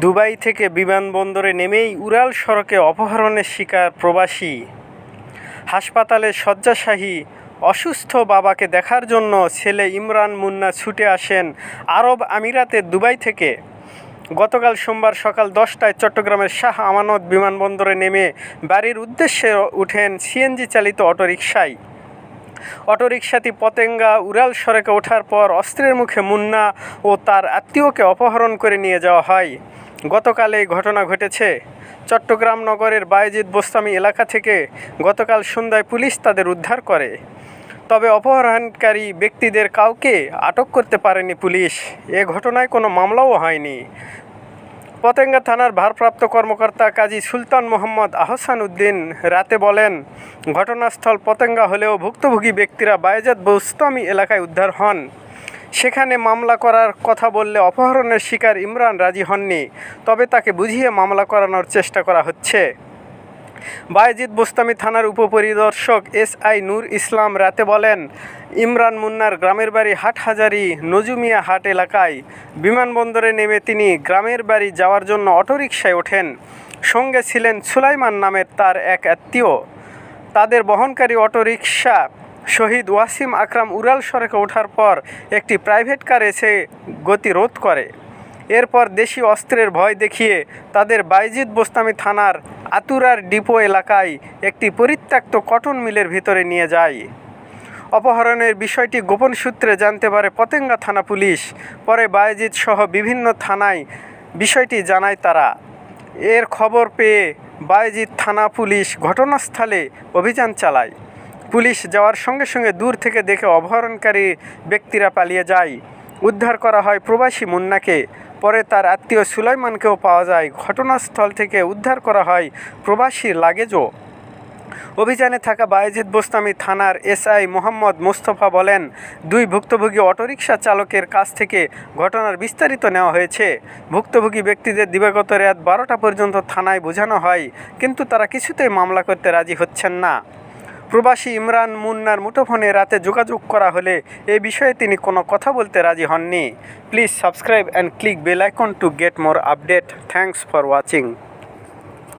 Dubai থেকে বিমানবন্দরে নেমেই উড়াল সড়কে অপহরণের শিকার প্রবাসী। হাসপাতালে শয্যাশাহী অসুস্থ বাবাকে দেখার জন্য ছেলে ইমরান মুন্না ছুটে আসেন আরব আমিরাতের দুবাই থেকে। গতকাল সোমবার সকাল দশটায় চট্টগ্রামের শাহ আমানত বিমানবন্দরে নেমে বাড়ির উদ্দেশ্যে উঠেন সিএনজি চালিত অটোরিকশায়। অটোরিকশাটি পতেঙ্গা উড়াল সড়কে ওঠার পর অস্ত্রের মুখে মুন্না ও তার আত্মীয়কে অপহরণ করে নিয়ে যাওয়া হয়। গতকাল এই ঘটনা ঘটেছে। চট্টগ্রাম নগরের বায়েজিদ বোস্তামি এলাকা থেকে গতকাল সন্ধ্যায় পুলিশ তাদের উদ্ধার করে। তবে অপহরণকারী ব্যক্তিদের কাউকে আটক করতে পারেনি পুলিশ। এ ঘটনায় কোনো মামলাও হয়নি। পতেঙ্গা থানার ভারপ্রাপ্ত কর্মকর্তা কাজী সুলতান মোহাম্মদ আহসান উদ্দিন রাতে বলেন, ঘটনাস্থল পতেঙ্গা হলেও ভুক্তভোগী ব্যক্তিরা বায়েজাদ বৌস্তমি এলাকায় উদ্ধার হন। সেখানে মামলা করার কথা বললে অপহরণের শিকার ইমরান রাজি হননি, তবে তাকে বুঝিয়ে মামলা করানোর চেষ্টা করা হচ্ছে। বায়েজিদ বোস্তামি থানার উপপরিদর্শক এস আই নূর ইসলাম রাতে বলেন, ইমরান মুন্নার গ্রামের বাড়ি হাটহাজারি, নজুমিয়া হাট এলাকায়। বিমানবন্দরে নেমে তিনি গ্রামের বাড়ি যাওয়ার জন্য অটোরিকশায় ওঠেন। সঙ্গে ছিলেন সুলাইমান নামের তার এক আত্মীয়। তাদের বহনকারী অটোরিকশা শহীদ ওয়াসিম আকরাম উড়াল সড়কে ওঠার পর একটি প্রাইভেট কার এসে গতিরোধ করে। এরপর দেশি অস্ত্রের ভয় দেখিয়ে তাদের বাইজিদ বোস্তামি থানার আতুরার ডিপো এলাকায় একটি পরিত্যক্ত কটন মিলের ভিতরে নিয়ে যায়। অপহরণের বিষয়টি গোপন সূত্রে জানতে পারে পতেঙ্গা থানা পুলিশ। পরে বায়েজিদ সহ বিভিন্ন থানায় বিষয়টি জানায় তারা। এর খবর পেয়ে বায়েজিদ থানা পুলিশ ঘটনাস্থলে অভিযান চালায়। পুলিশ যাওয়ার সঙ্গে সঙ্গে দূর থেকে দেখে অপহরণকারী ব্যক্তিরা পালিয়ে যায়। উদ্ধার করা হয় প্রবাসী মুন্নাকে। পরে তার আত্মীয় সুলাইমানকেও পাওয়া যায়। ঘটনাস্থল থেকে উদ্ধার করা হয় প্রবাসীর লাগেজও। অভিযানে থাকা বায়েজিদ বোস্তামি থানার এসআই মোহাম্মদ মোস্তফা বলেন, দুই ভুক্তভোগী অটোরিকশা চালকের কাছ থেকে ঘটনার বিস্তারিত নেওয়া হয়েছে। ভুক্তভোগী ব্যক্তিদের দিবাগত রাত বারোটা পর্যন্ত থানায় বোঝানো হয়, কিন্তু তারা কিছুতেই মামলা করতে রাজি হচ্ছেন না। প্রবাসী ইমরান মুন্নার মুঠোফোনে রাতে যোগাযোগ করা হলে এ বিষয়ে তিনি কোনো কথা বলতে রাজি হননি। Please subscribe and click bell icon to get more update. Thanks for watching.